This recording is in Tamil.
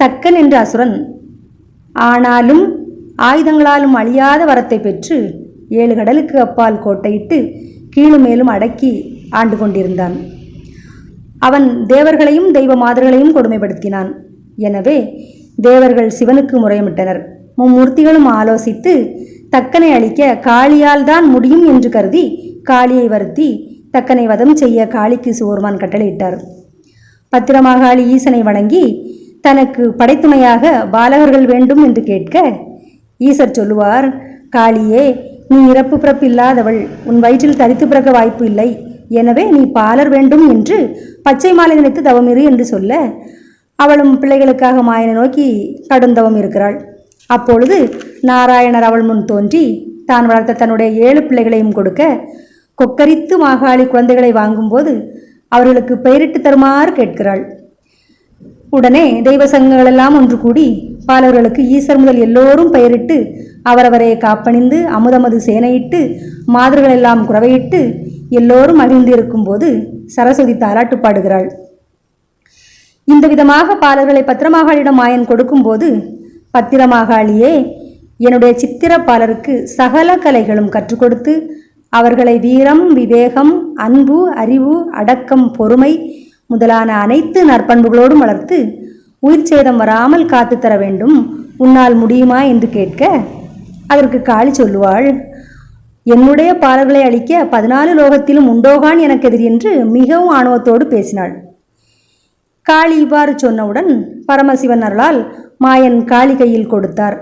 தக்கன் என்ற அசுரன். ஆனாலும் ஆயுதங்களாலும் அழியாத வரத்தை பெற்று ஏழு கடலுக்கு அப்பால் கோட்டையிட்டு கீழும் மேலும் அடக்கி ஆண்டு கொண்டிருந்தான். அவன் தேவர்களையும் தெய்வ மாதர்களையும் கொடுமைப்படுத்தினான். எனவே தேவர்கள் சிவனுக்கு முறையமிட்டனர் மும்மூர்த்திகளும் ஆலோசித்து தக்கனை அழிக்க காளியால் தான் முடியும் என்று கருதி காளியை வருத்தி தக்கனை வதம் செய்ய காளிக்கு சிவருமான் கட்டளையிட்டார். பத்திரமாகாளி ஈசனை வணங்கி தனக்கு படைத்துணையாக பாலகர்கள் வேண்டும் என்று கேட்க ஈசர் சொல்லுவார் காளியே நீ இறப்பு பிறப்பு இல்லாதவள் உன் வயிற்றில் தரித்து பிறக்க வாய்ப்பு இல்லை. எனவே நீ பாலர் வேண்டும் என்று பச்சை மாலை நினைத்து தவமிரு என்று சொல்ல அவளும் பிள்ளைகளுக்காக மாயனை நோக்கி கடுந்தவம் இருக்கிறாள். அப்பொழுது நாராயணர் அவள் முன் தோன்றி தான் வளர்த்த தன்னுடைய ஏழு பிள்ளைகளையும் கொடுக்க கொக்கரித்து மாகாளி குழந்தைகளை வாங்கும்போது அவர்களுக்கு பெயரிட்டு தருமாறு கேட்கிறாள். உடனே தெய்வ சங்கங்கள் எல்லாம் ஒன்று கூடி பாலவர்களுக்கு ஈசர் முதல் எல்லோரும் பெயரிட்டு அவரவரை காப்பணிந்து அமுதமது சேனையிட்டு மாதர்கள் எல்லாம் குறவையிட்டு எல்லோரும் மகிழ்ந்து இருக்கும்போது சரஸ்வதி தாராட்டு பாடுகிறாள். இந்த விதமாக பாலர்களை பத்திரமாகாளியிடம் ஆயன் கொடுக்கும்போது பத்திரமாகாளியே என்னுடைய சித்திர பாலருக்கு சகல கலைகளும் கற்றுக் கொடுத்து அவர்களை வீரம் விவேகம் அன்பு அறிவு அடக்கம் பொறுமை முதலான அனைத்து நற்பண்புகளோடும் வளர்த்து உயிர் சேதம் வராமல் காத்து தர வேண்டும். உன்னால் முடியுமா என்று கேட்க அதற்கு காளி சொல்லுவாள் என்னுடைய பாலர்களை அழிக்க பதினாலு லோகத்திலும் உண்டோகான் எனக்கு எதிரி என்று மிகவும் ஆணவத்தோடு பேசினாள். காளி இவ்வாறு சொன்னவுடன் பரமசிவன் அருளால் மாயன் காளி கையில் கொடுத்தார்.